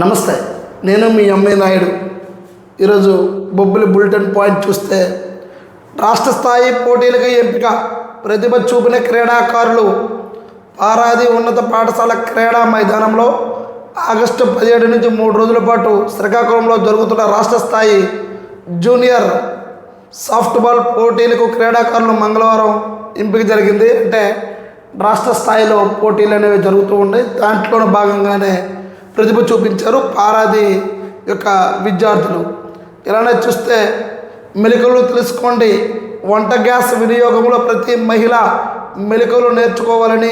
నమస్తే నేను మీ ఎంఏ నాయుడు. ఈరోజు బొబ్బిలి బులెటిన్ పాయింట్ చూస్తే రాష్ట్ర స్థాయి పోటీలకు ఎంపిక ప్రతిభ చూపిన క్రీడాకారులు పారాది ఉన్నత పాఠశాల క్రీడా మైదానంలో ఆగస్టు పదిహేడు నుంచి మూడు రోజుల పాటు శ్రీకాకుళంలో జరుగుతున్న రాష్ట్ర స్థాయి జూనియర్ సాఫ్ట్బాల్ పోటీలకు క్రీడాకారులు మంగళవారం ఎంపిక జరిగింది. అంటే రాష్ట్ర స్థాయిలో పోటీలు అనేవి జరుగుతూ ఉన్నాయి. దాంట్లో భాగంగానే ప్రతిభ చూపించారు పారాది యొక్క విద్యార్థులు. ఇలానే చూస్తే మెలికలు తెలుసుకోండి. వంట గ్యాస్ వినియోగంలో ప్రతి మహిళ మెలకువలు నేర్చుకోవాలని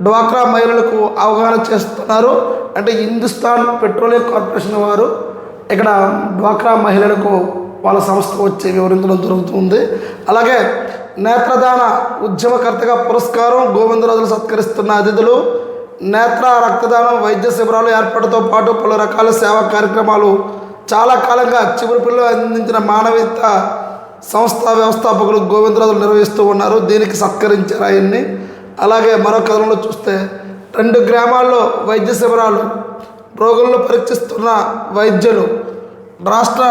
డ్వాక్రా మహిళలకు అవగాహన చేస్తున్నారు. అంటే హిందుస్థాన్ పెట్రోలియం కార్పొరేషన్ వారు ఇక్కడ డ్వాక్రా మహిళలకు వాళ్ళ సంస్థ వచ్చి వివరించడం జరుగుతుంది. అలాగే నేత్రదాన ఉద్యమకర్తగా పురస్కారం గోవిందరాజులు సత్కరిస్తున్న అతిథులు నేత్ర రక్తదానం వైద్య శిబిరాలు ఏర్పాటుతో పాటు పలు రకాల సేవా కార్యక్రమాలు చాలా కాలంగా చివరి పిల్లలు అందించిన మానవీయత సంస్థ వ్యవస్థాపకులు గోవిందరాజులు నిర్వహిస్తూ ఉన్నారు. దీనికి సత్కరించారు ఆయన్ని. అలాగే మరో కథనంలో చూస్తే రెండు గ్రామాల్లో వైద్య శిబిరాలు రోగులను పరీక్షిస్తున్న వైద్యులు రాష్ట్ర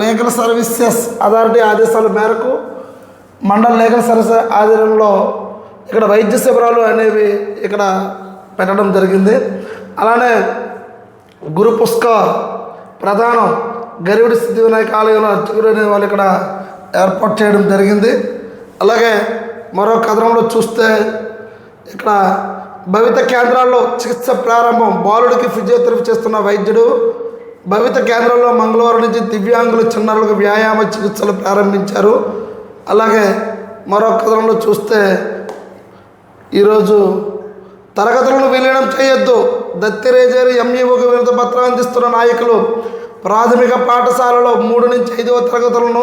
లీగల్ సర్వీసెస్ అథారిటీ ఆదేశాల మేరకు మండల లీగల్ సర్వీసెస్ ఆధ్వర్యంలో ఇక్కడ వైద్య శిబిరాలు అనేవి ఇక్కడ పెట్టడం జరిగింది. అలానే గురు పుష్కర్ ప్రధానం గరివిడి సిద్ధి వినాయక ఆలయంలో అర్చకుడు అనే వాళ్ళు ఇక్కడ ఏర్పాటు చేయడం జరిగింది. అలాగే మరో కథనంలో చూస్తే ఇక్కడ భవిత కేంద్రాల్లో చికిత్స ప్రారంభం బాలుడికి ఫిజియోథెరపీ చేస్తున్న వైద్యుడు. భవిత కేంద్రంలో మంగళవారం నుంచి దివ్యాంగులు చిన్నారులకు వ్యాయామ చికిత్సలు ప్రారంభించారు. అలాగే మరో కథనంలో చూస్తే ఈరోజు తరగతులను విలీనం చేయొద్దు. దత్తిరేజేరి ఎంఈఓకి వినత పత్రం అందిస్తున్న నాయకులు ప్రాథమిక పాఠశాలలో మూడు నుంచి ఐదవ తరగతులను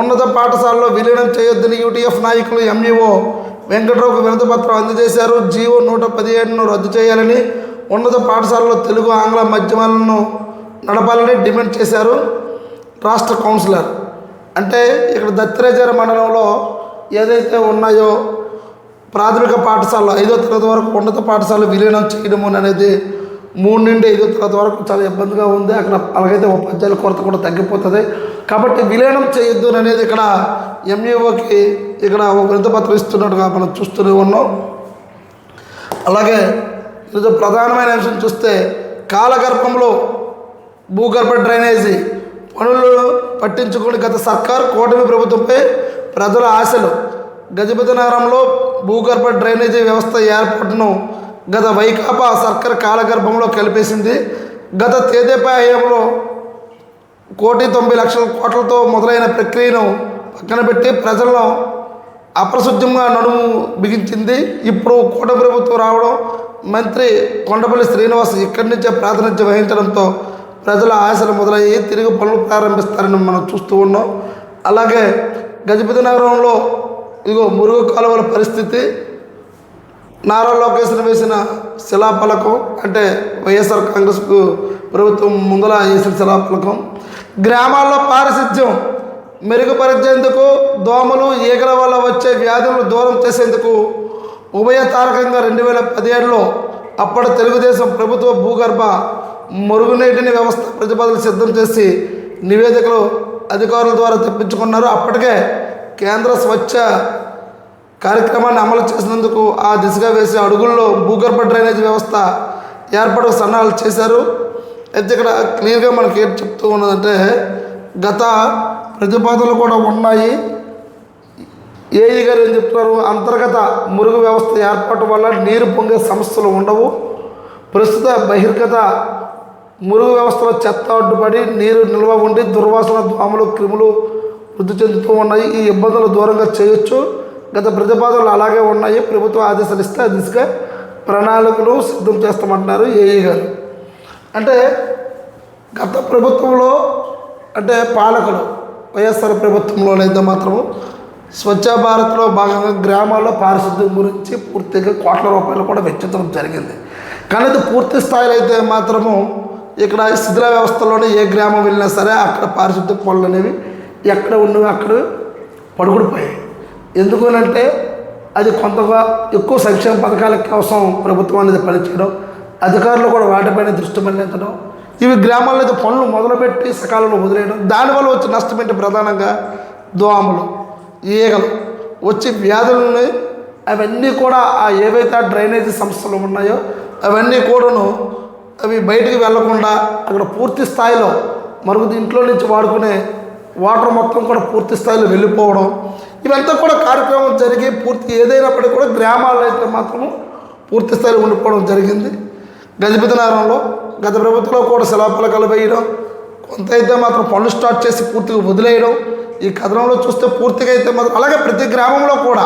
ఉన్నత పాఠశాలలో విలీనం చేయొద్దని యూటీఎఫ్ నాయకులు ఎంఈఓ వెంకట్రావుకు వినత పత్రం అందజేశారు. జీవో నూట పదిహేడును రద్దు చేయాలని ఉన్నత పాఠశాలలో తెలుగు ఆంగ్ల మాధ్యమాలను నడపాలని డిమాండ్ చేశారు రాష్ట్ర కౌన్సిలర్. అంటే ఇక్కడ దత్తిరేజర మండలంలో ఏదైతే ఉన్నాయో ప్రాథమిక పాఠశాలలో ఐదో తరగతి వరకు ఉన్నత పాఠశాల విలీనం చేయడం అనేది మూడు నుండి ఐదో తరగతి వరకు చాలా ఇబ్బందిగా ఉంది. అక్కడ అలాగైతే ఉపాధ్యాయుల కొరత కూడా తగ్గిపోతుంది. కాబట్టి విలీనం చేయొద్దు అనేది ఇక్కడ ఎంఈఓకి ఇక్కడ ఒక వినతిపత్రం ఇస్తున్నట్టుగా మనం చూస్తూనే ఉన్నాం. అలాగే ఈరోజు ప్రధానమైన అంశం చూస్తే కాలగర్భంలో భూగర్భ డ్రైనేజీ పనులు పట్టించుకుని గత సర్కారు కూటమి ప్రభుత్వంపై ప్రజల ఆశలు గజపతి నగరంలో భూగర్భ డ్రైనేజీ వ్యవస్థ ఏర్పాటును గత వైకాపా సర్కార్ కాలగర్భంలో కలిపేసింది. గత తేదేపా హయాంలో కోటి తొంభై లక్షల కోట్లతో మొదలైన ప్రక్రియను పక్కన పెట్టి ప్రజలను అప్రశుద్ధంగా నడుము బిగించింది. ఇప్పుడు కూట ప్రభుత్వం రావడం మంత్రి కొండపల్లి శ్రీనివాస్ ఇక్కడి నుంచే ప్రాతినిధ్యం వహించడంతో ప్రజల ఆశలు మొదలయ్యి తిరిగి పనులు ప్రారంభిస్తారని మనం చూస్తూ ఉన్నాం. అలాగే గజపతి నగరంలో ఇదిగో మురుగు కాలువల పరిస్థితి. నారా లోకేశ్వర వేసిన శిలాఫలకం అంటే వైఎస్ఆర్ కాంగ్రెస్కు ప్రభుత్వం ముందల వేసిన శిలాఫలకం. గ్రామాల్లో పారిశుద్ధ్యం మెరుగుపరిచేందుకు దోమలు ఈగల వల్ల వచ్చే వ్యాధులను దూరం చేసేందుకు ఉభయ తారకంగా రెండు వేల పదిహేడులో అప్పటి తెలుగుదేశం ప్రభుత్వ భూగర్భ మురుగునీటిని వ్యవస్థ ప్రతిపాదనలు సిద్ధం చేసి నివేదికలు అధికారుల ద్వారా తెప్పించుకున్నారు. అప్పటికే కేంద్ర స్వచ్ఛ కార్యక్రమాన్ని అమలు చేసినందుకు ఆ దిశగా వేసే అడుగుల్లో భూగర్భ డ్రైనేజ్ వ్యవస్థ ఏర్పాటు సన్నాహాలు చేశారు. అయితే ఇక్కడ క్లియర్గా మనకి ఏం చెప్తూ ఉన్నదంటే గత ప్రతిపాదనలు కూడా ఉన్నాయి. ఏఈ గారు ఏం చెప్తున్నారు? అంతర్గత మురుగు వ్యవస్థ ఏర్పాటు వల్ల నీరు పొంగే సమస్యలు ఉండవు. ప్రస్తుత బహిర్గత మురుగు వ్యవస్థలో చెత్త అడ్డుపడి నీరు నిల్వ ఉండి దుర్వాసన దోమలు క్రిములు వృద్ధి చెందుతూ ఉన్నాయి. ఈ ఇబ్బందులు దూరంగా చేయొచ్చు. గత ప్రతిపాదనలు అలాగే ఉన్నాయి. ప్రభుత్వం ఆదేశాలు ఇస్తే దిశగా ప్రణాళికలు సిద్ధం చేస్తామంటున్నారు ఏఈ గారు. అంటే గత ప్రభుత్వంలో అంటే పాలకులు వైఎస్ఆర్ ప్రభుత్వంలోనైతే మాత్రము స్వచ్ఛ భారత్లో భాగంగా గ్రామాల్లో పారిశుద్ధ్యం గురించి పూర్తిగా కోట్ల రూపాయలు కూడా వెచ్చించడం జరిగింది. కానీ అది పూర్తి స్థాయిలో అయితే మాత్రము ఇక్కడ శిథిల వ్యవస్థలోనే ఏ గ్రామం వెళ్ళినా సరే అక్కడ పారిశుద్ధ్య పనులు అనేవి ఎక్కడ ఉన్నవి అక్కడ పడుకుడిపోయాయి. ఎందుకనంటే అది కొంతగా ఎక్కువ సంక్షేమ పథకాల కోసం ప్రభుత్వం అనేది పనిచేయడం అధికారులు కూడా వాటిపైన దృష్టి మళ్ళించడం ఇవి గ్రామాల్లో అయితే పనులు మొదలుపెట్టి సకాలంలో వదిలేయడం దానివల్ల వచ్చే నష్టం ఏంటి ప్రధానంగా దోమలు ఈగలు వచ్చే వ్యాధులని అవన్నీ కూడా ఆ ఏవైతే డ్రైనేజీ సంస్థలు ఉన్నాయో అవన్నీ కూడాను అవి బయటికి వెళ్ళకుండా అక్కడ పూర్తి స్థాయిలో మరుగు ఇంట్లో నుంచి వాడుకునే వాటర్ మొత్తం కూడా పూర్తి స్థాయిలో వెళ్ళిపోవడం ఇవంతా కూడా కార్యక్రమం జరిగి పూర్తి ఏదైనప్పటికీ కూడా గ్రామాల్లో అయితే మాత్రము పూర్తి స్థాయిలో ఉండిపోవడం జరిగింది. గజపతి నగరంలో గత ప్రభుత్వంలో కూడా శిలాఫలకాలు వేయడం కొంత అయితే మాత్రం పనులు స్టార్ట్ చేసి పూర్తిగా వదిలేయడం ఈ కథనంలో చూస్తే పూర్తిగా అయితే మాత్రం అలాగే ప్రతి గ్రామంలో కూడా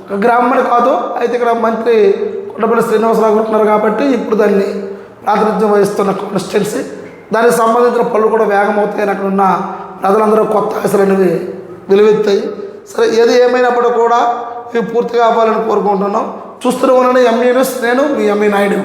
ఒక గ్రామం కాదు అయితే ఇక్కడ మంత్రి కొండపల్లి శ్రీనివాసరావు ఉంటున్నారు కాబట్టి ఇప్పుడు దాన్ని ప్రాతినిధ్యం వహిస్తున్న కాన్స్టిట్యున్సీ దానికి సంబంధించిన పనులు కూడా వేగం అవుతాయని అక్కడ ఉన్న ప్రజలందరూ కొత్త ఆశలు అనేవి వెలువెత్తాయి. సరే ఏది ఏమైనప్పుడు కూడా ఇవి పూర్తిగా అవ్వాలని కోరుకుంటున్నాం. చూస్తూనే ఉన్నాను ఎంఈ నేను మీ ఎంఈ నాయుడు